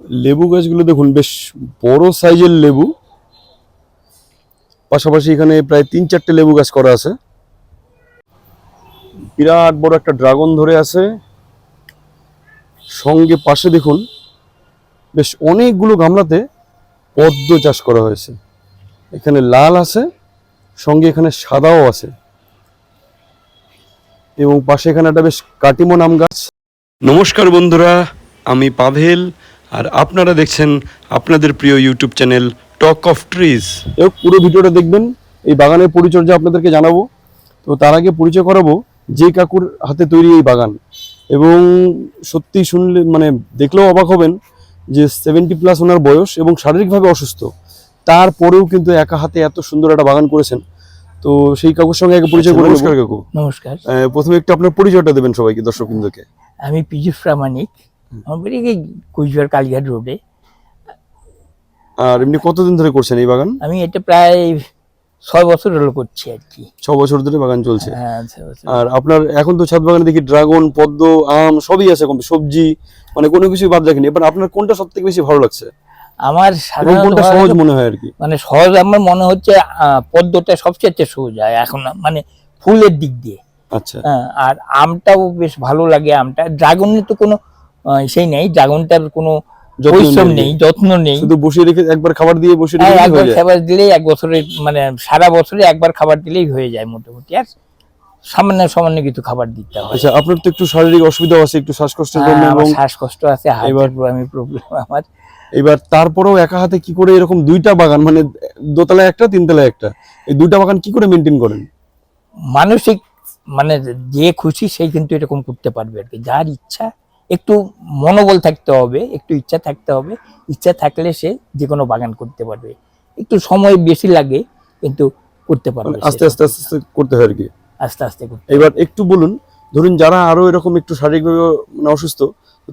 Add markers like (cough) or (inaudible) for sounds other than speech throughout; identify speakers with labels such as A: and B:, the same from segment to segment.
A: লেবু গাছগুলো দেখুন, বেশ বড় সাইজের লেবু। পাশাপাশি এখানে প্রায় তিন চারটে লেবু গাছ করা আছে। বিরাট বড় একটা ড্রাগন ধরে আছে। সঙ্গে পাশে দেখুন, বেশ অনেকগুলো গামলাতে পদ্ম চাষ করা হয়েছে। এখানে লাল আছে, সঙ্গে এখানে সাদাও আছে। এবং পাশে এখানে একটা বেশ কাটিমো নাম গাছ। নমস্কার বন্ধুরা, আমি পাভেল আর আপনারা দেখছেন আপনাদের প্রিয় YouTube channel talk of trees এবং পুরো ভিডিওটা দেখবেন এই বাগানের পরিচর্যা আপনাদেরকে জানাব। তো তার আগে পরিচয় করাবো যে কাকুর হাতে তৈরি এই বাগান। এবং সত্যি শুনলে মানে দেখলেও অবাক হবেন যে সেভেন্টি প্লাস ওনার বয়স এবং শারীরিকভাবে অসুস্থ। তারপরেও কিন্তু একা হাতে এত সুন্দর একটা বাগান করেছেন। তো সেই কাকুর সঙ্গে আগে পরিচয় করে নমস্কার কাকু।
B: নমস্কার।
A: প্রথমে একটু আপনার পরিচয়টা দেবেন সবাইকে দর্শক বিন্দুকে
B: আমি পীযুষ প্রামাণিক আমার বাড়ি এই কুচবিহার কালীঘাট রোডে
A: আর এমনি কতদিন ধরে করছেন এই বাগান?
B: আমি এটা প্রায় ছয় বছর হলো করছি আর কি।
A: ছ বছর ধরে বাগান চলছে।
B: হ্যাঁ ছয় বছর।
A: আর আপনার এখন তো ছাদ বাগানে দেখি ড্রাগন পদ্ম আম সবই আছে কম সবজি মানে কোনো কিছুই বাদ রাখেনি। এবার আপনার কোনটা সব থেকে বেশি ভালো লাগছে?
B: আমার
A: কোনটা সহজ মনে হয় আর কি?
B: মানে সহজ আমার মনে হচ্ছে পদ্মটা সবচেয়ে সহজ হয় এখন মানে ফুলের দিক দিয়ে।
A: আচ্ছা।
B: হ্যাঁ, আর আমটাও বেশ ভালো লাগে আমটা। ড্রাগনের তো কোনো সেই নেই ড্রাগনটার কোনো পরিশ্রম
A: নেই।
B: যত্ন নেই।
A: শুধু বসিয়ে রেখে একবার খাবার দিয়ে বসিয়ে
B: হ্যাঁ,
A: রেখে
B: একবার খাবার দিলেই এক বছরের মানে সারা বছরে একবার খাবার দিলেই হয়ে যায় মোটামুটি। আর সামান্য সামান্য কিছু খাবার দিতে হয়।
A: আচ্ছা আপনার তো একটু শারীরিক অসুবিধাও আছে একটু শ্বাসকষ্টের জন্য
B: হ্যাঁ,
A: এবং
B: শ্বাসকষ্ট আছে
A: এবার-
B: আমি প্রবলেম আমার।
A: এবার তারপরেও একা হাতে কি করে এরকম দুইটা বাগান মানে দোতলা একটা তিনতলা একটা এই দুইটা বাগান কি করে মেনটেন করেন?
B: মানসিক মানে যে খুশি সেই কিন্তু এরকম করতে পারবে আর কি। যার ইচ্ছা একটু মনোবল থাকতে হবে একটু ইচ্ছা থাকতে হবে। ইচ্ছা থাকলে সে যে কোনো বাগান করতে পারবে। একটু সময় বেশি লাগে কিন্তু করতে পারবে
A: আস্তে আস্তে আস্তে আস্তে করতে হয় আর কি।
B: আস্তে আস্তে করতে
A: এবার একটু বলুন ধরুন যারা আরও এরকম একটু শারীরিকভাবে মানে অসুস্থ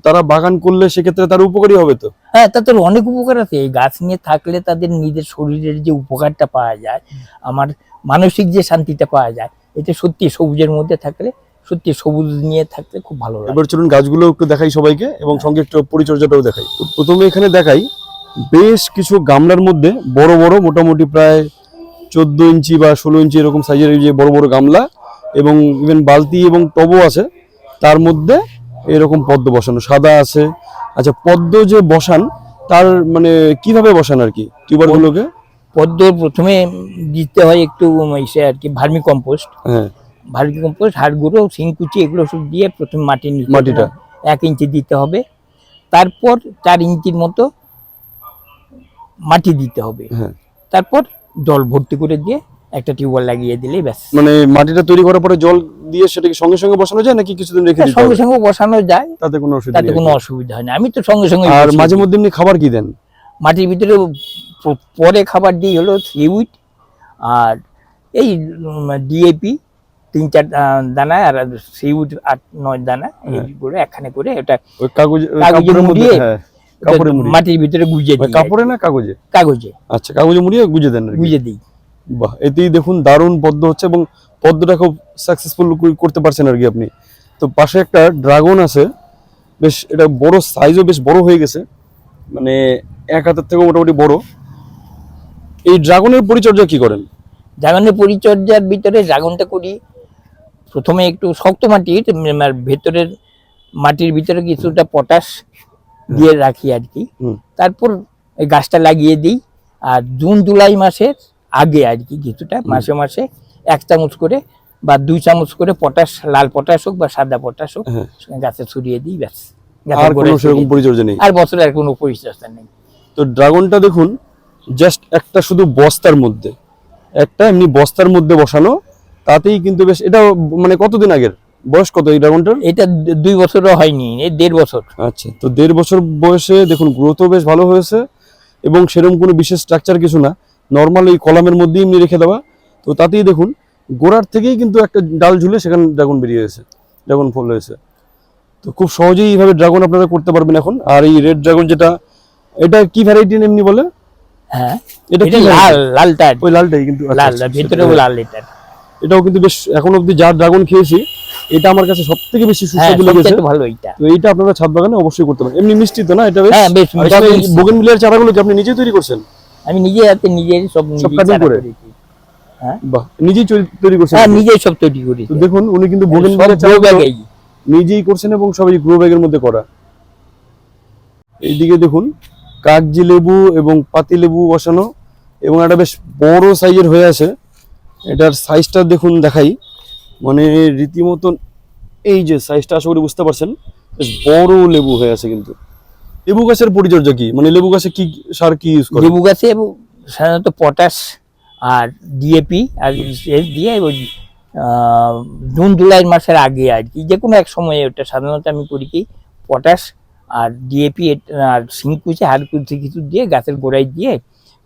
A: তারা বাগান করলে সেক্ষেত্রে তার উপকারী হবে তো?
B: হ্যাঁ তাদের অনেক উপকার আছে। এই গাছ নিয়ে থাকলে তাদের নিজের শরীরের যে উপকারটা পাওয়া যায় আমার মানসিক যে শান্তিটা পাওয়া যায় এটা সত্যি সবুজের মধ্যে থাকলে সত্যি সবুজ নিয়ে থাকতে খুব ভালো লাগে।
A: এবার চলুন গাছগুলো একটু দেখাই সবাইকে এবং সঙ্গে একটু পরিচর্যাটাও দেখাই। তো প্রথমে এখানে দেখাই বেশ কিছু গামলার মধ্যে বড় বড় মোটামুটি প্রায় চোদ্দ ইঞ্চি বা ষোলো ইঞ্চি এরকম সাইজের যে বড় বড় গামলা এবং ইভেন বালতি এবং টবও আছে তার মধ্যে এরকম পদ্ম বসানো সাদা আছে। আচ্ছা পদ্ম যে বসান তার মানে কীভাবে বসান আর কি? টিউবার গুলোকে?
B: পদ্ম প্রথমে দিতে হয় একটু ইসে আর কি ভার্মি কম্পোস্ট।
A: হ্যাঁ।
B: ভার্মি কম্পোস্ট হাড় গুঁড়ো শিংকুচি এগুলো সব দিয়ে প্রথমে মাটি
A: মাটিটা।
B: এক ইঞ্চি দিতে হবে। তারপর চার ইঞ্চির মতো মাটি দিতে হবে।
A: হ্যাঁ।
B: তারপর জল ভর্তি করে দিয়ে একটা টিউবওয়েল লাগিয়ে দিলেই ব্যাস।
A: মানে মাটিটা তৈরি করার পরে জল দিয়ে সেটাকে সঙ্গে সঙ্গে বসানো যায় নাকি কিছুদিন রেখে দিতে
B: সঙ্গে সঙ্গে বসানো যায়
A: তাতে কোনো অসুবিধা
B: তাতে কোনো অসুবিধা হয় না। আমি তো সঙ্গে সঙ্গে
A: আর মাঝে মধ্যে এমনি খাবার কি দেন?
B: মাটির ভিতরে পরে খাবার দিই হলো সিউইড আর এই ডিএপি তিন চার দানা আর সিউইড আট নয় দানা এই করে একখানে করে এটা
A: ওই কাগজ
B: মুড়িয়ে
A: হ্যাঁ মুড়িয়ে।
B: মাটির ভিতরে গুজে দিই।
A: কাপড়ে না কাগজে?
B: কাগজে।
A: আচ্ছা কাগজে মুড়িয়ে গুজে দেন
B: গুজে দিই।
A: বাহ এতেই দেখুন দারুণ পদ্ম হচ্ছে এবং পদ্মটা খুব সাকসেসফুল করতে পারছেন আর কি আপনি। তো পাশে একটা ড্রাগন আছে বেশ এটা বড় সাইজও বেশ বড় হয়ে গেছে মানে এক হাতের থেকে মোটামুটি বড়। এই ড্রাগনের পরিচর্যা কি করেন?
B: ড্রাগনের পরিচর্যার ভিতরে ড্রাগনটা করি প্রথমে একটু শক্ত মাটির ভেতরের মাটির ভিতরে কিছুটা পটাশ দিয়ে রাখি আর কি। তারপর এই গাছটা লাগিয়ে দিই আর জুন জুলাই মাসের আগে আর কি কিছুটা মাসে মাসে এক চামচ করে বা দুই চামচ করে পটাশ লাল পটাশ হোক বা সাদা পটাশ হোক
A: হ্যাঁ।
B: গাছে ছড়িয়ে দিই ব্যাস।
A: আর কোনো সেরকম পরিচর্যা নেই?
B: আর বছরে আর কোনো পরিচর্যা নেই।
A: তো ড্রাগনটা দেখুন জাস্ট একটা শুধু বস্তার মধ্যে একটা এমনি বস্তার মধ্যে বসানো তাতেই কিন্তু বেশ এটা মানে কতদিন আগের? বয়স কত এই ড্রাগনটার
B: এটা দুই বছরও হয়নি এই দেড় বছর।
A: আচ্ছা তো দেড় বছর বয়সে দেখুন গ্রোথও বেশ ভালো হয়েছে এবং সেরকম কোনো বিশেষ স্ট্রাকচার কিছু না। নর্মাল এই কলামের মধ্যেই এমনি রেখে দেওয়া। তো তাতেই দেখুন গোড়ার থেকেই কিন্তু একটা ডাল ঝুলে সেখানে ড্রাগন বেরিয়ে গেছে ড্রাগন ফল হয়েছে। তো খুব সহজেই এইভাবে ড্রাগন আপনারা করতে পারবেন এখন। আর এই রেড ড্রাগন যেটা এটা কি ভ্যারাইটি এমনি বলে?
B: হ্যাঁ
A: এটা
B: লাল? লালটা।
A: ওই লালটাই কিন্তু আচ্ছা,
B: লাল
A: আচ্ছা,
B: ভেতরেও লাল এটা
A: এটাও কিন্তু বেশ এখন অবধি যা ড্রাগন খেয়েছি এটা আমার কাছে সব থেকে বেশি
B: হ্যাঁ
A: সুস্বাদু লেগেছে।
B: ভালো এইটা।
A: তো এইটা আপনারা ছাদ বাগানে অবশ্যই করতে পারেন। এমনি মিষ্টি তো না এটা বেশ?
B: হ্যাঁ বেশ মিষ্টি।
A: বোগেন মিলিয়ার চারাগুলো কি আপনি নিজেই তৈরি করছেন?
B: আমি নিজে হাতে নিজেই সব চারা
A: করে?
B: হ্যাঁ।
A: বাহ নিজেই তৈরি- করছেন
B: হ্যাঁ নিজেই সব তৈরি করেছি।
A: তো দেখুন উনি কিন্তু বোগেন
B: সব
A: মিলিয়ার
B: grow
A: চারাগুলো
B: bag এই।
A: নিজেই করছেন এবং সবাই গ্রো ব্যাগের মধ্যে করা। এইদিকে দেখুন কাগজি লেবু এবং পাতি লেবু বসানো এবং একটা বেশ বড় সাইজের হয়ে আছে। এটার সাইজটা দেখুন, দেখাই। মানে রীতিমতন এই যে সাইজটা আশা করি বুঝতে পারছেন, বেশ বড় লেবু হয়ে আছে কিন্তু। লেবু গাছের পরিচর্যা কি? মানে লেবু গাছে কি সার কি ইউজ করে
B: লেবু গাছে সাধারণত পটাশ আর ডিএপি আর দিয়ে ওই জুন, জুলাই মাসের আগে আর কি যে কোনো এক সময়ে ওটা সাধারণত আমি করি কি পটাশ আর ডিএপি আর সিংকুচি হাড়কুচি, কিছু দিয়ে গাছের গোড়ায় দিয়ে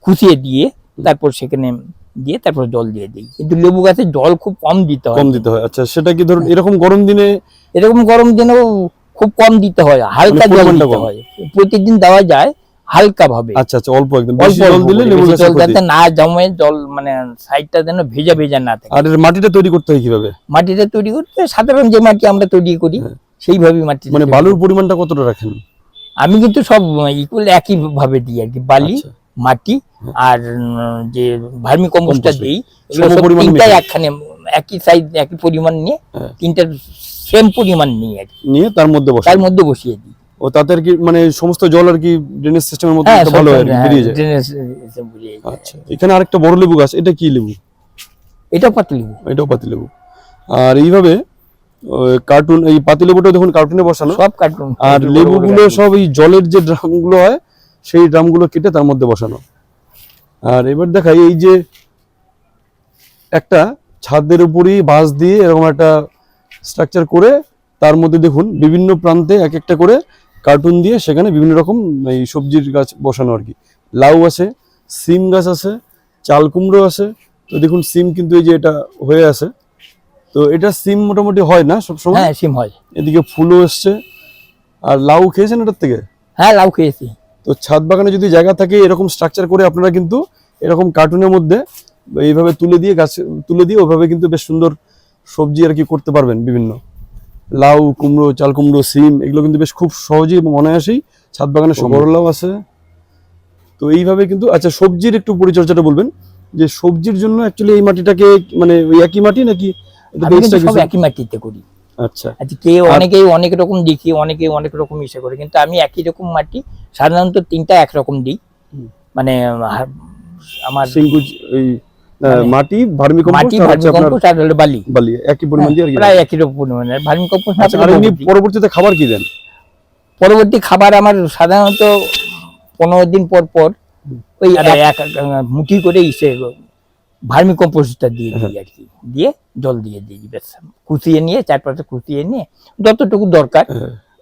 B: খুঁচিয়ে দিয়ে তারপর সেখানে দিয়ে তারপর জল দিয়ে দিই। কিন্তু লেবু গাছে জল খুব কম দিতে হয়।
A: কম দিতে হয়। আচ্ছা সেটা কি ধরুন এরকম গরম দিনে
B: এরকম গরম দিনেও খুব কম দিতে হয়। হালকা
A: মানে
B: জল দিতে হয়। প্রতিদিন দেওয়া যায় হালকা ভাবে
A: আচ্ছা আচ্ছা অল্প একদম। বেশি জল দিলে লেবু গাছের
B: জল। যাতে না জমে জল মানে সাইডটা যেন ভেজা ভেজা না থাকে।
A: আর মাটিটা তৈরি করতে হয় কীভাবে?
B: মাটিটা তৈরি করতে সাধারণ যে মাটি আমরা তৈরি করি সেইভাবেই মাটি
A: মানে বালুর পরিমাণটা কতটা রাখেন?
B: আমি কিন্তু সব ইকুয়াল একই ভাবে দিই আর কি। বালি
A: আচ্ছা।
B: মাটি আর যে ভার্মি কম্পোস্টটা দিই এগুলো
A: সম পরিমাণ
B: তিনটাই একখানে একই সাইজ একই পরিমাণ নিয়ে
A: হ্যাঁ।
B: তিনটার সেম পরিমাণ নিয়ে আর
A: নিয়ে তার মধ্যে বসে
B: তার মধ্যে বসিয়ে দিই।
A: ও তাতে আর কি মানে সমস্ত জল আর কি ড্রেনেজ সিস্টেমের মধ্যে একটা ভালো হয় কি,
B: হ্যাঁ,
A: বেরিয়ে যায়?
B: drainage system বেরিয়ে যায়।
A: আচ্ছা এখানে আরেকটা বড় লেবু গাছ এটা কি লেবু?
B: এটা পাতলি
A: এটাও পাতি লেবু। আর এইভাবে কার্টুন এই পাতি লেবুটা দেখুন কার্টুনে বসানো।
B: সব কার্টুন
A: আর লেবুগুলো সব এই জলের যে ড্রামগুলো হয় সেই ড্রামগুলো কেটে তার মধ্যে বসানো। আর এবার দেখাই এই যে একটা ছাদের উপরই বাঁশ দিয়ে এরকম একটা স্ট্রাকচার করে তার মধ্যে দেখুন বিভিন্ন প্রান্তে এক একটা করে কার্টুন দিয়ে সেখানে বিভিন্ন রকম এই সবজির গাছ বসানো আর কি। লাউ আছে সিম গাছ আছে চাল কুমড়ো আছে। তো দেখুন সিম কিন্তু এই যে এটা হয়ে আছে। তো এটা সিম মোটামুটি হয় না সবসময়?
B: হ্যাঁ সিম হয়।
A: এদিকে ফুলও এসছে। আর লাউ খেয়েছেন এটার থেকে?
B: হ্যাঁ লাউ খেয়েছি।
A: তো ছাদ বাগানে যদি জায়গা থাকে এরকম স্ট্রাকচার করে আপনারা কিন্তু এরকম কার্টুনের মধ্যে এইভাবে তুলে দিয়ে গাছ তুলে দিয়ে ওইভাবে কিন্তু বেশ সুন্দর সবজি আর কি করতে পারবেন বিভিন্ন। লাউ কুমড়ো চাল কুমড়ো সিম এগুলো কিন্তু বেশ খুব সহজেই এবং অনায়াসেই ছাদ বাগানে লাউ আছে। তো এইভাবে কিন্তু আচ্ছা সবজির একটু পরিচর্যাটা বলবেন যে সবজির জন্য অ্যাকচুয়ালি এই মাটিটাকে মানে ওই একই মাটি নাকি?
B: একই মাটিতে করি।
A: আচ্ছা।
B: আচ্ছা অনেকেই অনেক রকম দেখি অনেকে অনেক রকম ইসে করে। কিন্তু আমি একই রকম মাটি সাধারণত তিনটা একরকম দিই। মানে আমার মানে
A: মাটি
B: ভার্মিকম্পোস্ট আর হলো বালি।
A: বালি একই পরিমাণ দিয়ে
B: প্রায় একই রকম পরিমাণে। ভার্মিকম্পোস্ট না
A: আচ্ছা,
B: পেলে
A: আর এমনি পরবর্তীতে খাবার কি দেন?
B: পরবর্তী খাবার আমার সাধারণত পনেরো দিন পর পর ওই এক এক মুঠি করে ইসে ভার্মি কম্পোস্টটা দিয়ে দিই আর কি। দিয়ে জল দিয়ে দিই ব্যাস। কুচিয়ে নিয়ে চারপাশে কুচিয়ে নিয়ে যতটুকু দরকার।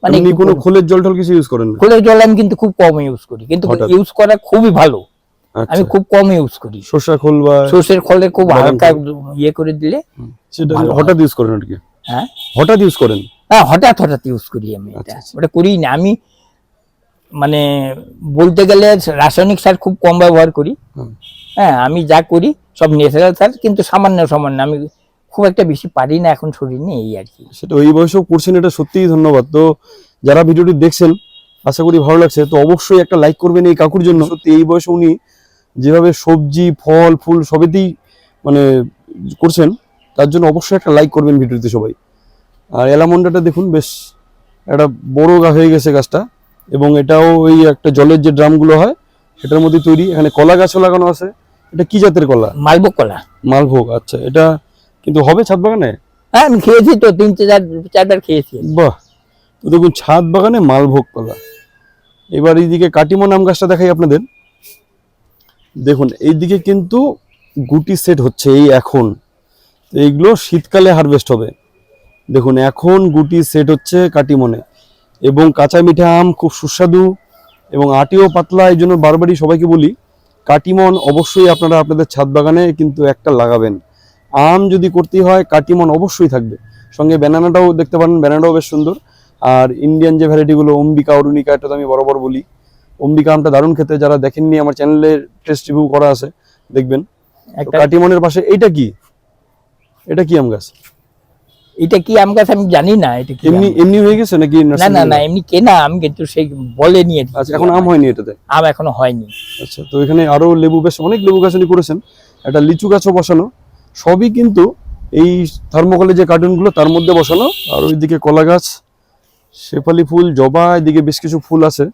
B: মানে
A: এমনি কোনো খোলের জল টল কিছু ইউজ করেন না?
B: খোলের জল আমি কিন্তু খুব কম ইউজ করি কিন্তু ইউজ করা খুবই ভালো।
A: আচ্ছা।
B: আমি খুব কম ইউজ করি।
A: সর্ষা খোল বা
B: সর্ষের খোলে খুব হালকা ইয়ে করে দিলে
A: সেটা হঠাৎ ইউজ করেন আর কি?
B: হ্যাঁ?
A: হঠাৎ ইউজ করেন?
B: হ্যাঁ হঠাৎ হঠাৎ ইউজ করি আমি এটা।
A: আচ্ছা, আচ্ছা।
B: ওটা করি না। আমি মানে বলতে গেলে রাসায়নিক সার খুব কম ব্যবহার করি। হ্যাঁ আমি যা করি সব ন্যাচারাল সার কিন্তু সামান্য সামান্য, আমি খুব একটা বেশি পারি না এখন শরীর নিয়ে এই আর কি।
A: সেটা ওই বয়সেও করছেন, এটা সত্যিই ধন্যবাদ। তো যারা ভিডিওটি দেখছেন, আশা করি ভালো লাগছে, তো অবশ্যই একটা লাইক করবেন এই কাকুর জন্য। সত্যি এই বয়সে উনি যেভাবে সবজি, ফল, ফুল সবেতেই মানে করছেন, তার জন্য অবশ্যই একটা লাইক করবেন ভিডিওতে সবাই। আর এলামন্ডাটা দেখুন, বেশ একটা বড় গা হয়ে গেছে গাছটা, এবং এটাও ওই একটা জলের যে ড্রামগুলো হয়, সেটার মধ্যে তৈরি, এখানে কলা গাছও লাগানো আছে। এটা কি জাতের কলা?
B: মালভোগ কলা।
A: মালভোগ আচ্ছা। এটা কিন্তু হবে ছাদ বাগানে?
B: হ্যাঁ আমি খেয়েছি তো তিন চার চারবার খেয়েছি।
A: বাহ। তো দেখুন ছাদ বাগানে মালভোগ কলা। এবার এইদিকে কাটিমন আম গাছটা দেখাই আপনাদের। দেখুন এইদিকে কিন্তু গুটি সেট হচ্ছে এই এখন। এইগুলো শীতকালে হারভেস্ট হবে। দেখুন এখন গুটি সেট হচ্ছে কাটিমনে। এবং কাঁচা মিঠা আম খুব সুস্বাদু এবং আটিও পাতলা এই জন্য বারবারই সবাইকে বলি কাটিমন অবশ্যই আপনারা আপনাদের ছাদ বাগানে কিন্তু একটা লাগাবেন। আম যদি করতে হয় কাটিমন অবশ্যই থাকবে। সঙ্গে ব্যানানাটাও দেখতে পারেন ব্যানানাটাও বেশ সুন্দর। আর ইন্ডিয়ান যে ভ্যারাইটিগুলো অম্বিকা অরুণিকা এটা তো আমি বরাবর বলি। অম্বিকা আমটা দারুণ খেতে যারা দেখেননি আমার চ্যানেলে টেস্ট রিভিউ করা আছে দেখবেন।
B: একটা
A: কাটিমনের পাশে এইটা কি? এটা কি আম গাছ?
B: এটা কি আম গাছ আমি জানি না এটা কি
A: এমনি এমনি হয়ে গেছে নাকি
B: না না না এমনি কেনা আমি কিন্তু সেই বলে নিয়ে
A: আচ্ছা এখন আম হয়নি এটাতে?
B: আম এখনও হয়নি।
A: আচ্ছা তো এখানে আরও লেবু বেশ অনেক লেবু গাছালি করেছেন। একটা লিচু গাছও বসানো। সবই কিন্তু এই থার্মোকলে যে কার্টুনগুলো তার মধ্যে বসানো। আর ওইদিকে কলা গাছ শেফালি ফুল জবা এদিকে বেশ কিছু ফুল আছে।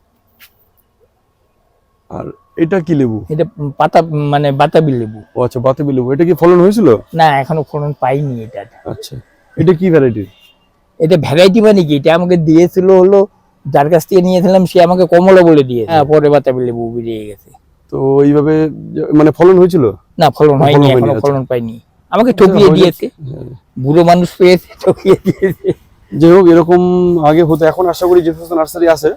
A: আর এটা কি লেবু?
B: এটা পাতা মানে বাতাবি লেবু।
A: ও আচ্ছা বাতাবি লেবু। এটা কি ফলন হয়েছিল?
B: না এখনও ফলন পাইনি এটা
A: আচ্ছা। এটা কি ভ্যারাইটির
B: এটা ভ্যারাইটি মানে কি? এটা আমাকে দিয়েছিল হলো যার কাছ থেকে নিয়েছিলাম সে আমাকে কমলা বলে দিয়েছে। হ্যাঁ পরে বাতাবি লেবু বেরিয়ে গেছে।
A: তো এইভাবে মানে ফলন হয়েছিল?
B: না
A: ফলন হয়নি
B: এখনও
A: আচ্ছা।
B: ফলন পাইনি। আমাকে ঠকিয়ে দিয়েছে। বুড়ো মানুষ পেয়েছে ঠকিয়ে দিয়েছে।
A: যাই হোক এরকম আগে হতো এখন আশা করি যে সমস্ত নার্সারি আছে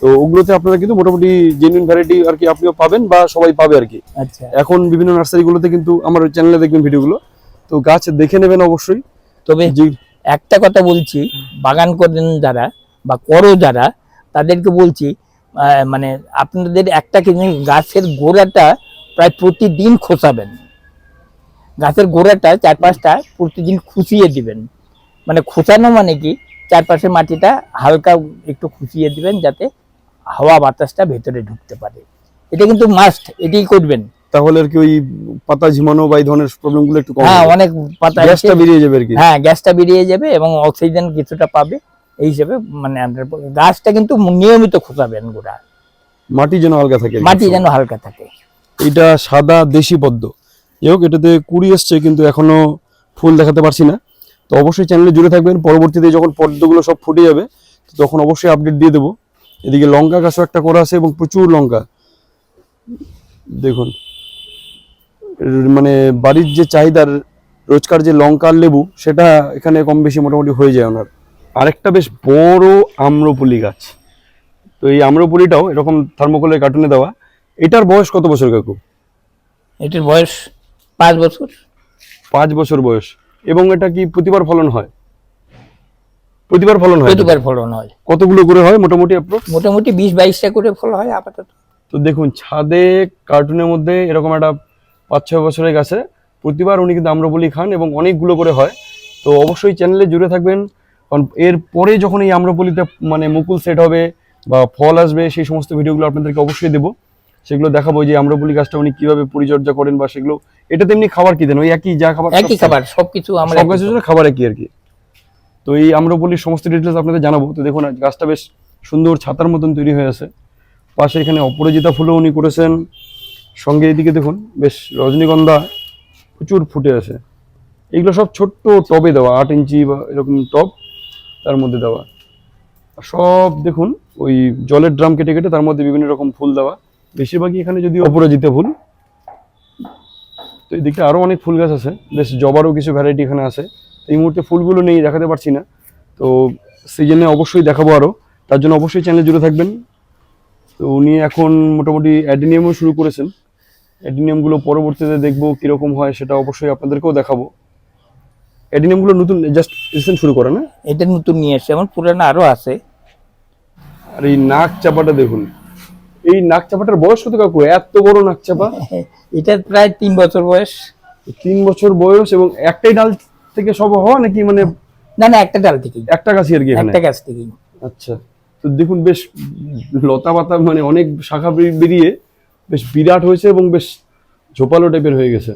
A: তো ওগুলোতে আপনারা কিন্তু মোটামুটি জেনুইন ভ্যারাইটি আর কি আপনিও পাবেন বা সবাই পাবে আর কি।
B: আচ্ছা।
A: এখন বিভিন্ন নার্সারিগুলোতে কিন্তু আমার চ্যানেলে দেখবেন ভিডিওগুলো তো গাছ দেখে নেবেন অবশ্যই।
B: তবে একটা কথা বলছি বাগান করেন যারা বা করো যারা তাদেরকে বলছি মানে আপনাদের একটা গাছের গোড়াটা প্রায় প্রতিদিন খোসাবেন। গাছের গোড়াটা চার পাঁচটা প্রতিদিন খুশিয়ে দিবেন। মানে খোসানো মানে কি চারপাশের মাটিটা হালকা একটু খুশিয়ে দিবেন যাতে হাওয়া বাতাসটা ভেতরে ঢুকতে পারে। এটা কিন্তু মাস্ট এটাই করবেন।
A: তাহলে আর কি ওই পাতা ঝিমানো বা এই ধরনের প্রবলেমগুলো একটু কম
B: হ্যাঁ অনেক পাতা
A: গ্যাসটা বেরিয়ে যাবে আর কি।
B: হ্যাঁ গ্যাসটা বেরিয়ে যাবে এবং অক্সিজেন কিছুটা পাবে এই হিসেবে মানে আপনার গাছটা কিন্তু নিয়মিত খোঁচাবেন গোড়া।
A: মাটি যেন আলগা থাকে।
B: মাটি যেন হালকা থাকে।
A: এটা সাদা দেশি পদ্ম। যাই হোক এটাতে কুড়ি এসছে কিন্তু এখনও ফুল দেখাতে পারছি না। তো অবশ্যই চ্যানেলে জুড়ে থাকবেন। পরবর্তীতে যখন পদ্মগুলো সব ফুটে যাবে তখন অবশ্যই আপডেট দিয়ে দেবো। এদিকে লঙ্কা গাছও একটা করা আছে এবং প্রচুর লঙ্কা। দেখুন। মানে বাড়ির যে চাহিদার রোজকার যে লঙ্কা আর লেবু সেটা এখানে কম বেশি মোটামুটি হয়ে যায় ওনার। আরেকটা বেশ বড় আম্রপুলি গাছ। তো এই আম্রপুলিটাও এরকম থার্মোকলের কার্টুনে দেওয়া। এটার বয়স কত বছর কাকু?
B: এটার বয়স পাঁচ বছর।
A: পাঁচ বছর বয়স। এবং এটা কি প্রতিবার ফলন হয়? প্রতিবার ফলন হয়?
B: প্রতিবার ফলন হয়।
A: কতগুলো করে হয় মোটামুটি অ্যাপ্রক্স
B: মোটামুটি বিশ বাইশটা করে ফল হয় আপাতত।
A: তো দেখুন ছাদে কার্টুনের মধ্যে এরকম একটা পাঁচ ছয় বছরের গাছে প্রতিবার উনি কিন্তু আম্রপলি খান এবং অনেকগুলো করে হয়। তো অবশ্যই চ্যানেলে জুড়ে থাকবেন। কারণ এর পরে যখন এই আম্রপলিতে মানে মুকুল সেট হবে বা ফল আসবে সেই সমস্ত ভিডিওগুলো আপনাদেরকে অবশ্যই দেবো। সেগুলো দেখাবো যে আম্রপলি গাছটা উনি কীভাবে পরিচর্যা করেন বা সেগুলো এটা তেমনি খাবার কি দেন? ওই একই যা খাবার
B: একই খাবার সবকিছু আমরা
A: সব গাছের জন্য খাবার। একই আর কি। তো এই আম্রপল্লির সমস্ত ডিটেলস আপনাদের জানাব। তো দেখুন গাছটা বেশ সুন্দর ছাতার মতন তৈরি হয়ে আছে। পাশে এখানে অপরাজিতা ফুলও উনি করেছেন। সঙ্গে এদিকে দেখুন, বেশ রজনীগন্ধা প্রচুর ফুটে আছে। এগুলো সব ছোট্ট টবে দেওয়া, আট ইঞ্চি বা এরকম টব তার মধ্যে দেওয়া। সব দেখুন, ওই জলের ড্রাম কেটে কেটে তার মধ্যে বিভিন্ন রকম ফুল দেওয়া। বেশিরভাগই এখানে যদি অপরাজিতা ফুল। তো এই দিকটা আরও অনেক ফুল গাছ আছে। বেশ জবারও কিছু ভ্যারাইটি এখানে আছে। এই মুহূর্তে ফুলগুলো নেই, দেখাতে পারছি না। তো সিজনে অবশ্যই দেখাবো আরও তার জন্য অবশ্যই চ্যানেল জুড়ে থাকবেন। তো উনি এখন মোটামুটি অ্যাডিনিয়ামও শুরু করেছেন। অ্যাডিনিয়ামগুলো পরবর্তীতে দেখব কীরকম হয় সেটা অবশ্যই আপনাদেরকেও দেখাবো। অ্যাডিনিয়ামগুলো নতুন জাস্ট রিসেন্ট শুরু করে না?
B: এটা নতুন নিয়ে এসছে আমার পুরানো আরও আছে।
A: আর এই নাক চাপাটা দেখুন। এই নাক চাপাটার বয়স কত কাকু? এত বড় নাক চাপা। (laughs)
B: এটা প্রায় তিন বছর বয়স।
A: তিন বছর বয়স এবং একটাই ডাল থেকে সব হওয়া নাকি মানে
B: না না একটা ডাল থেকেই।
A: একটা গাছই আর কি
B: একটা গাছ থেকে
A: আচ্ছা। তো দেখুন বেশ লতা পাতা মানে অনেক শাখা বেরি- বেরিয়ে বেশ বিরাট হয়েছে এবং বেশ ঝোপালো টাইপের হয়ে গেছে।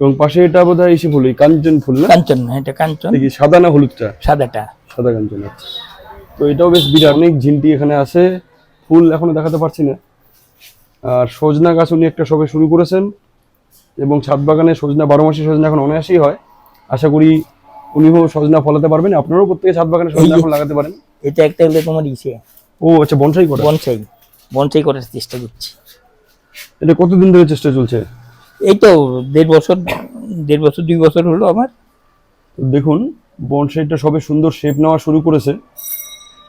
A: এবং পাশে এটা বোধ হয় ইসে ফুল এই কাঞ্চন ফুল না?
B: কাঞ্চন না এটা কাঞ্চন।
A: দেখি সাদা না হলুদটা?
B: সাদাটা।
A: সাদা কাঞ্চন আচ্ছা। তো এটাও বেশ বিরাট অনেক ঝিনটি এখানে আছে। ফুল এখনও দেখাতে পারছি না। আর সজনা গাছ উনি একটা সবে শুরু করেছেন এবং ছাদ বাগানে সজনা বারো মাসে সজনা এখন অনায়াসই হয়। আশা করি উনিও সজনা ফলাতে পারবেন আপনারাও প্রত্যেকে ছাদ বাগানে সজনা এখন লাগাতে পারেন।
B: এটা একটা হলো তোমার ইসে।
A: ও আচ্ছা বনসাই করা?
B: বনসাই। বনসাই করার চেষ্টা করছি।
A: এটা কতদিন ধরে চেষ্টা চলছে?
B: এই তো দেড় বছর দেড় বছর দুই বছর হলো আমার।
A: তো দেখুন বনসাইটা সবে সুন্দর শেপ নেওয়া শুরু করেছে।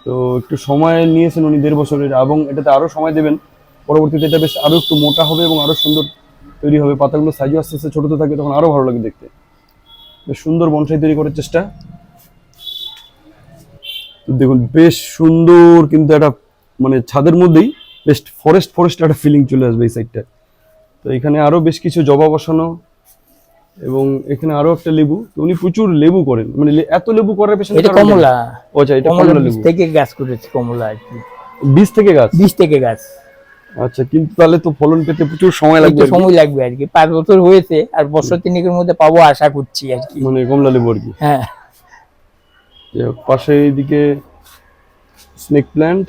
A: তো একটু সময় নিয়েছেন উনি দেড় বছরের এবং এটাতে আরও সময় দেবেন। পরবর্তীতে এটা বেশ আরও একটু মোটা হবে এবং আরও সুন্দর তৈরি হবে। পাতাগুলো সাইজও আস্তে আস্তে ছোটো থাকে তখন আরও ভালো লাগে দেখতে। বেশ সুন্দর বনসাই তৈরি করার চেষ্টা। তো দেখুন বেশ সুন্দর কিন্তু একটা মানে ছাদের মধ্যেই বেশ ফরেস্ট ফরেস্ট একটা ফিলিং চলে আসবে এই সাইডটা তো এখানে আরও বেশ কিছু জবা বসানো এবং এখানে আরও একটা লেবু। উনি প্রচুর লেবু করেন। মানে এত লেবু করার পেছনে
B: এটা কমলা।
A: ও আচ্ছা এটা
B: কমলা
A: লেবু।
B: থেকে গাছ করেছে কমলা আর কি।
A: বীজ থেকে গাছ?
B: বীজ থেকে গাছ।
A: আচ্ছা কিন্তু তাহলে তো ফলন পেতে প্রচুর সময় লাগবে।
B: সময় লাগবে আর কি। পাঁচ বছর হয়েছে আর বছর তিনেকের মধ্যে পাবো আশা করছি আর কি।
A: মানে কমলা লেবু আর কি।
B: হ্যাঁ।
A: পাশে এইদিকে স্নেক প্ল্যান্ট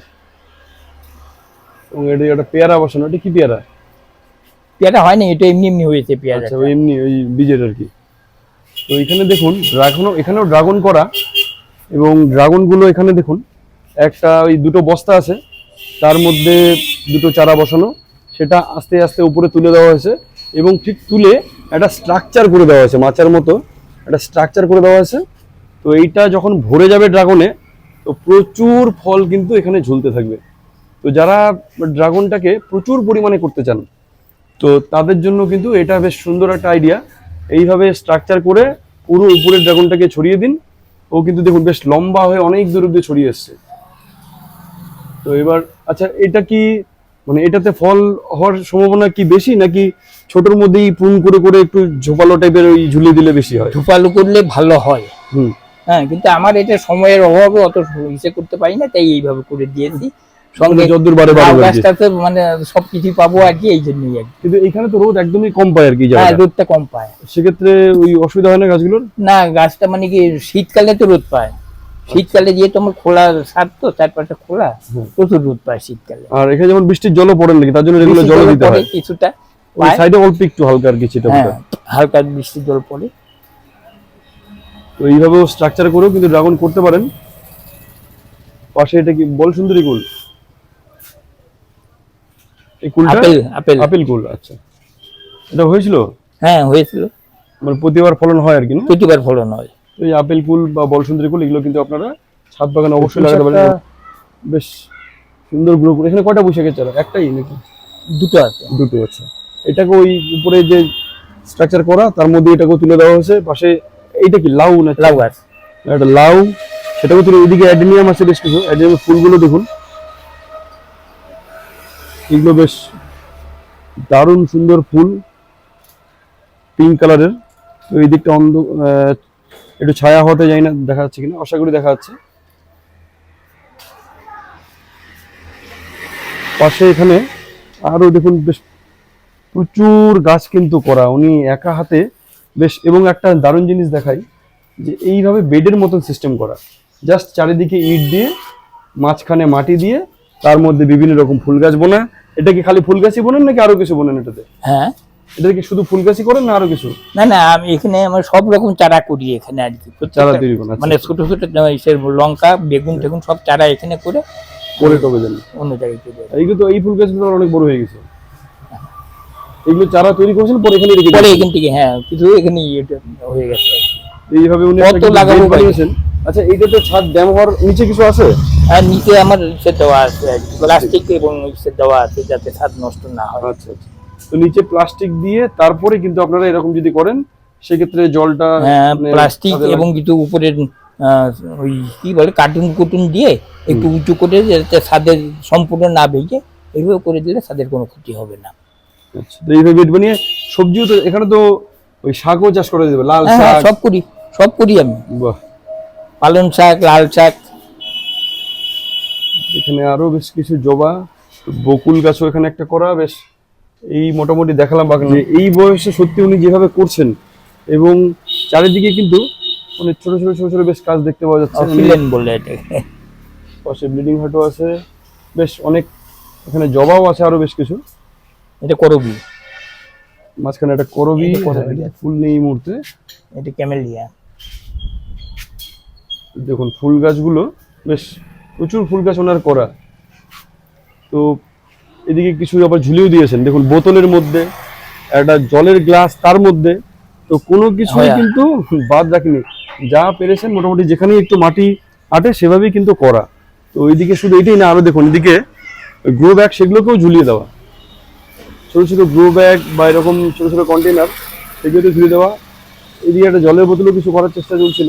A: এবং এটা একটা পেয়ারা বসানো এটা কি পেয়ারা?
B: পেয়ারা হয়নি এটা এমনি এমনি হয়েছে পেয়ারা
A: আচ্ছা এমনি ওই বীজের আর কি। তো এখানে দেখুন ড্রাগনও এখানেও ড্রাগন করা এবং ড্রাগনগুলো এখানে দেখুন একটা ওই দুটো বস্তা আছে তার মধ্যে দুটো চারা বসানো সেটা আস্তে আস্তে উপরে তুলে দেওয়া হয়েছে এবং ঠিক তুলে একটা স্ট্রাকচার করে দেওয়া হয়েছে মাচার মতো একটা স্ট্রাকচার করে দেওয়া হয়েছে। তো এইটা যখন ভরে যাবে ড্রাগনে তো প্রচুর ফল কিন্তু এখানে ঝুলতে থাকবে। তো যারা ড্রাগনটাকে প্রচুর পরিমাণে করতে চান তো তাদের জন্য কিন্তু এটা বেশ সুন্দর একটা আইডিয়া এইভাবে স্ট্রাকচার করে পুরো উপরের ড্রাগনটাকে ছড়িয়ে দিন। ও কিন্তু দেখুন বেশ লম্বা হয়ে অনেক দূর অব্দি ছড়িয়ে এসছে। তো এবার আচ্ছা এটা কি মানে এটাতে ফল হওয়ার সম্ভাবনা কি বেশি নাকি ছোটর মধ্যেই পুন করে করে একটু ঝোপালো টাইপের ওই ঝুলিয়ে দিলে বেশি হয়?
B: ধুপালু করলে ভালো হয়।
A: হুম।
B: হ্যাঁ কিন্তু আমার এটা সময়ের অভাবে অত ইসে করতে পারি না তাই এইভাবে করে দিয়েছি। সঙ্গে
A: যদ্দূর বারে বারে।
B: গাছটাতে মানে সবকিছু পাবো আর কি এই জন্যই আর কি।
A: কিন্তু এখানে তো রোদ একদমই কম পায় আর কি
B: হ্যাঁ রোদটা কম পায়।
A: সেক্ষেত্রে ওই অসুবিধা হয় না গাছগুলোর?
B: না গাছটা মানে কি শীতকালে তো রোদ পায়। শীতকালে যেহেতু তোমার খোলা সার তো চারপাশে খোলা প্রচুর রোদ পায় শীতকালে।
A: আর এখানে যেমন বৃষ্টির জলও পড়ে নাকি তার জন্য রেগুলার জল দিতে হয়?
B: কিছুটা
A: ওই। সাইডে অল্প একটু হালকা আর কি সেটা
B: হ্যাঁ হালকা বৃষ্টির জল পড়ে।
A: তো এইভাবেও স্ট্রাকচার করেও কিন্তু ড্রাগন করতে পারেন। পাশে এটা কি বল সুন্দরী কুল? এই কুলটা?
B: Apple apple.
A: আপেল কুল আচ্ছা। এটা হয়েছিল?
B: হ্যাঁ হয়েছিল।
A: মানে প্রতিবার ফলন হয় আর কি না?
B: প্রতিবার ফলন হয়।
A: এই আপেল কুল বা বল সুন্দরী কুল এগুলো কিন্তু আপনারা ছাদ বাগানে অবশ্যই লাগাতে পারেন। বেশ সুন্দর গ্রো করে এখানে কয়টা বৈশাখের চারা একটাই নাকি?
B: দুটো আছে।
A: দুটো আছে এটাকে ওই উপরে যে স্ট্রাকচার করা তার মধ্যে এটাকে তুলে দেওয়া হয়েছে। পাশে এইটা কি লাউ না
B: লাউ গাছ।
A: একটা লাউ সেটাকে তুলে এদিকে অ্যাডেনিয়াম আছে বেশ কিছু। অ্যাডেনিয়াম ফুলগুলো দেখুন। এগুলো বেশ দারুণ সুন্দর ফুল পিঙ্ক কালারের তো এই দিকটা অন্ধ একটু ছায়া হতে যায় না, দেখা যাচ্ছে কিনা, আশা করি দেখা যাচ্ছে। পাশে এখানে আরও দেখুন, বেশ প্রচুর গাছ কিন্তু করা। উনি একা হাতে বেশ, এবং একটা দারুণ জিনিস দেখাই, যে এইভাবে বেডের মতন সিস্টেম করা। জাস্ট চারিদিকে ইট দিয়ে, মাঝখানে মাটি দিয়ে তার মধ্যে বিভিন্ন রকম ফুল গাছ বোনা। এটা কি খালি ফুল গাছই বোনেন নাকি আরও কিছু বোনেন এটাতে?
B: হ্যাঁ।
A: এটা কি শুধু ফুল গাছই করেন না আরও কিছু?
B: না না আমি এখানে আমার সব রকম চারা করি এখানে আর কি।
A: চারা তৈরি করেন আচ্ছা,
B: মানে ছোট ছোট ইসের লঙ্কা বেগুন টেগুন সব চারা এখানে করে
A: করে টবে দেন।
B: অন্য জায়গায়।
A: এইগুলো তো এই ফুল গাছগুলো অনেক বড় হয়ে গেছে। এগুলো চারা তৈরি করেছেন পরে এখানে রেখে
B: পরে। এখান থেকে হ্যাঁ কিছু এখানে হয়ে গেছে
A: এইভাবে উনি
B: কত লাগাবো
A: বানিয়েছেন। আচ্ছা এইটা তো ছাদ ড্যাম হওয়ার নিচে কিছু আছে?
B: আর নিচে আমার ইসে দেওয়া আছে প্লাস্টিক এবং ইসে দেওয়া আছে যাতে ছাদ নষ্ট না হয়।
A: আচ্ছা আচ্ছা। তো নিচে প্লাস্টিক দিয়ে তারপরে কিন্তু আপনারা এরকম যদি করেন সেক্ষেত্রে জলটা
B: হ্যাঁ
A: মানে
B: প্লাস্টিক এবং কিছু উপরের ওই কি বলে কার্টুন কুটুন দিয়ে একটু উঁচু করে যাতে ছাদের সম্পূর্ণ না ভেঙে এইভাবে করে দিলে ছাদের কোনো ক্ষতি হবে না।
A: আচ্ছা তো এইভাবে বেড বানিয়ে সবজিও তো এখানে তো ওই শাকও চাষ করা যাবে লাল
B: হ্যাঁ হ্যাঁ,
A: শাক।
B: সব করি সব করি আমি।
A: বাহ।
B: পালং শাক লাল শাক।
A: এখানে আরও বেশ কিছু জবা বকুল গাছও এখানে একটা করা বেশ এই মোটামুটি দেখালাম বাগানে। এই বয়সে সত্যি উনি যেভাবে করছেন এবং চারিদিকে কিন্তু অনেক ছোট ছোট ছোট ছোট বেশ কাজ দেখতে পাওয়া যাচ্ছে।
B: বলে এটাকে
A: পাশে ব্লিডিং হাটও আছে বেশ অনেক এখানে জবাও আছে আরও বেশ কিছু।
B: এটা করবি?
A: মাঝখানে একটা করবি
B: এটা
A: এটা ফুল নেই এই মুহূর্তে।
B: এটা ক্যামেলিয়া।
A: দেখুন ফুল গাছগুলো বেশ প্রচুর ফুল গাছ ওনার করা। তো এদিকে কিছু আবার ঝুলিয়েও দিয়েছেন। দেখুন বোতলের মধ্যে একটা জলের গ্লাস তার মধ্যে। তো কোনো কিছু
B: হ্যাঁ।
A: কিন্তু বাদ রাখেনি। যা পেরেছেন মোটামুটি যেখানেই একটু মাটি আটে সেভাবেই কিন্তু করা। তো ওইদিকে শুধু এটাই না আরও দেখুন এদিকে গ্রো ব্যাগ সেগুলোকেও ঝুলিয়ে দেওয়া। ছোটো ছোটো গ্রো ব্যাগ বা এরকম ছোট ছোট কন্টেনার সেগুলোকে ঝুলিয়ে দেওয়া। এদিকে একটা জলের বোতলও কিছু করার চেষ্টা চলছিল।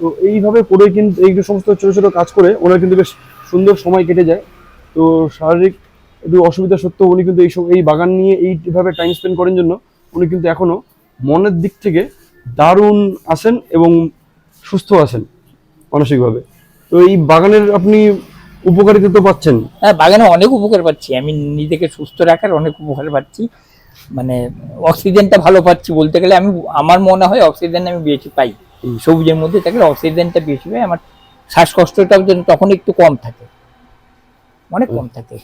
A: তো এইভাবে করে কিন্তু এই সমস্ত ছোটো ছোটো কাজ করে ওনার কিন্তু বেশ সুন্দর সময় কেটে যায়। তো শারীরিক একটু অসুবিধা সত্ত্বেও উনি কিন্তু এই এই বাগান নিয়ে এইভাবে টাইম স্পেন্ড করার জন্য উনি কিন্তু এখনও মনের দিক থেকে দারুণ আছেন এবং সুস্থ আছেন মানসিকভাবে। তো এই বাগানের আপনি উপকারিতা তো পাচ্ছেন।
B: হ্যাঁ বাগানে অনেক উপকার পাচ্ছি। আমি নিজেকে সুস্থ রাখার অনেক উপকার পাচ্ছি। মানে অক্সিজেনটা ভালো পাচ্ছি বলতে গেলে আমি আমার মনে হয় অক্সিজেন আমি বেশি পাই। এই সবুজের মধ্যে থাকলে অক্সিজেনটা বেশি হয় আমার শ্বাসকষ্টটাও যেন তখন একটু কম থাকে। অনেক কম থাকে।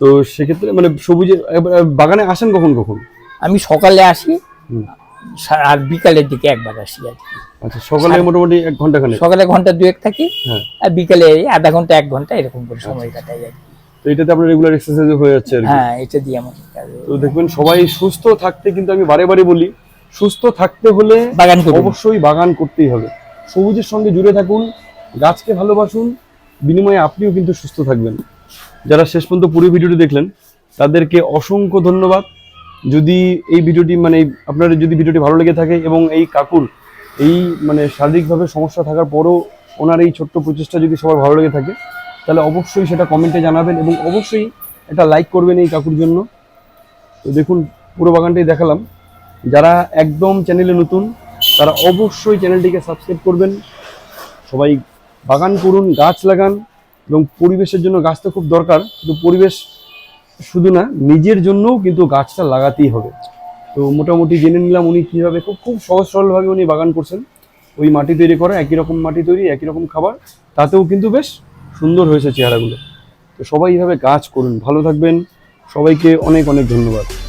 A: তো সেক্ষেত্রে মানে সবুজে বাগানে আসেন কখন কখন?
B: আমি সকালে আসি আর বিকালের দিকে একবার আসি আর কি।
A: আচ্ছা সকালে মোটামুটি এক ঘণ্টা
B: সকালে ঘণ্টা দুয়েক থাকি
A: হ্যাঁ।
B: আর বিকালে আধা ঘণ্টা এক ঘণ্টা এরকম করে সময় কাটাই আর কি।
A: তো এটাতে আপনার রেগুলার এক্সারসাইজ হয়ে যাচ্ছে
B: হ্যাঁ এটা দিয়ে আমার
A: তো দেখবেন সবাই সুস্থ থাকতে কিন্তু আমি বারে বারে বলি সুস্থ থাকতে হলে
B: বাগান
A: অবশ্যই বাগান করতেই হবে। সবুজের সঙ্গে জুড়ে থাকুন গাছকে ভালোবাসুন বিনিময়ে আপনিও কিন্তু সুস্থ থাকবেন। যারা শেষ পর্যন্ত পুরো ভিডিওটি দেখলেন তাদেরকে অসংখ্য ধন্যবাদ। যদি এই ভিডিওটি মানে আপনার যদি ভিডিওটি ভালো লেগে থাকে এবং এই কাকুর এই মানে শারীরিকভাবে সমস্যা থাকার পরও ওনার এই ছোট্ট প্রচেষ্টা যদি সবার ভালো লেগে থাকে তাহলে অবশ্যই সেটা কমেন্টে জানাবেন এবং অবশ্যই এটা লাইক করবেন এই কাকুর জন্য। তো দেখুন পুরো বাগানটাই দেখালাম। যারা একদম চ্যানেলে নতুন, তারা অবশ্যই চ্যানেলটিকে সাবস্ক্রাইব করবেন। সবাই বাগান করুন, গাছ লাগান এবং পরিবেশের জন্য গাছ তো খুব দরকার, কিন্তু পরিবেশ শুধু না, নিজের জন্যও কিন্তু গাছটা লাগাতেই হবে। তো মোটামুটি জেনে নিলাম উনি কীভাবে খুব খুব সহজ সরলভাবে উনি বাগান করছেন। ওই মাটি তৈরি করা, একই রকম মাটি তৈরি, একই রকম খাবার, তাতেও কিন্তু বেশ সুন্দর হয়েছে চেহারাগুলো। তো সবাই এইভাবে গাছ করুন। ভালো থাকবেন। সবাইকে অনেক অনেক ধন্যবাদ।